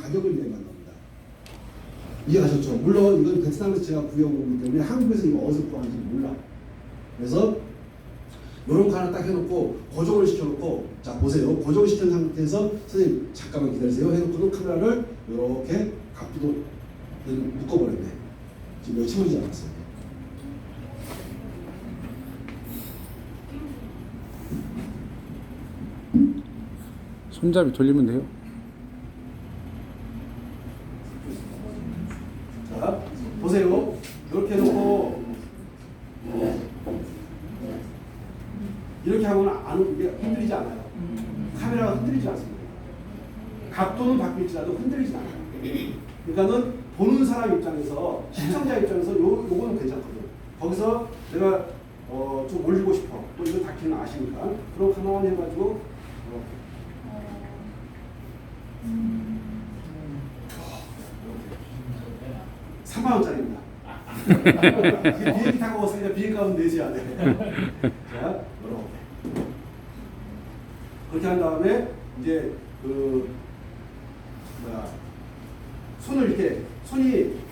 가격을 이야기한 겁니다. 이해하셨죠? 물론 이건 베트남에서 제가 구해온 거기 때문에 한국에서 이거 어디서 구하는지 몰라. 그래서 이런 거 하나 딱 해놓고 고정을 시켜놓고 자 보세요. 고정시킨 상태에서 선생님 잠깐만 기다리세요. 해놓고는 카메라를 이렇게 각도도 묶어버렸네. 지금 여기 채워지지 않았어요. 손잡이 돌리면 돼요. 자 보세요. 이렇게 해놓고 이렇게 하면 안 이게 흔들리지 않아요. 카메라가 흔들리지 않습니다. 각도는 바뀔지라도 흔들리지 않아요. 그러니까는 보는 사람 입장에서 시청자 입장에서 요 요거는 괜찮거든. 거기서 내가 어, 좀 올리고 싶어. 또 이거 다키는 아시니까. 그럼 가만히 해가지고 어, 3만 원짜리입니다. 비행기 타고 왔으니까 비행기 값은 내줘야 돼. 자, 이렇게. 그렇게 한 다음에 이제 그 뭐야 손을 이렇게 손이